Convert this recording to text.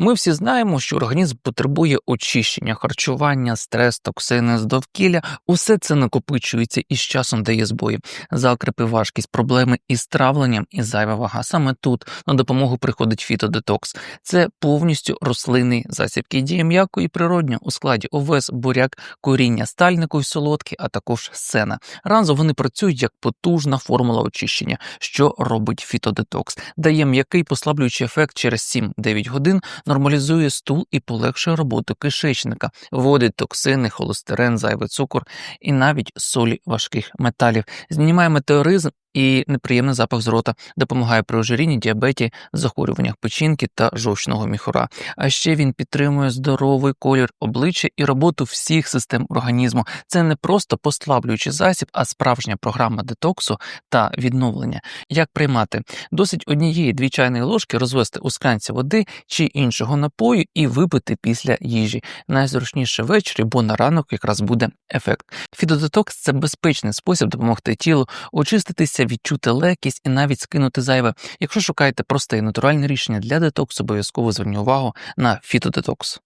Ми всі знаємо, що організм потребує очищення, харчування, стрес, токсини з довкілля. Усе це накопичується і з часом дає збої. Закрипи, важкість, проблеми із травленням і зайва вага. Саме тут на допомогу приходить фітодетокс. Це повністю рослинний засіб, який діє м'яко і природньо у складі овес, буряк, коріння стальнику і солодкі, а також сена. Разом вони працюють як потужна формула очищення, що робить фітодетокс, дає м'який послаблюючий ефект через 7-9 годин, нормалізує стул і полегшує роботу кишечника, вводить токсини, холестерин, зайвий цукор і навіть солі важких металів, знімає метеоризм. І неприємний запах з рота допомагає при ожирінні, діабеті, захворюваннях печінки та жовчного міхура. А ще він підтримує здоровий колір обличчя і роботу всіх систем організму. Це не просто послаблюючий засіб, а справжня програма детоксу та відновлення. Як приймати? Досить однієї дві чайної ложки розвести у склянці води чи іншого напою і випити після їжі. Найзручніше ввечері, бо на ранок якраз буде ефект. Фідодетокс це безпечний спосіб допомогти тілу очиститися, відчути легкість і навіть скинути зайве. Якщо шукаєте просте і натуральне рішення для детоксу, обов'язково зверніть увагу на фітодетокс.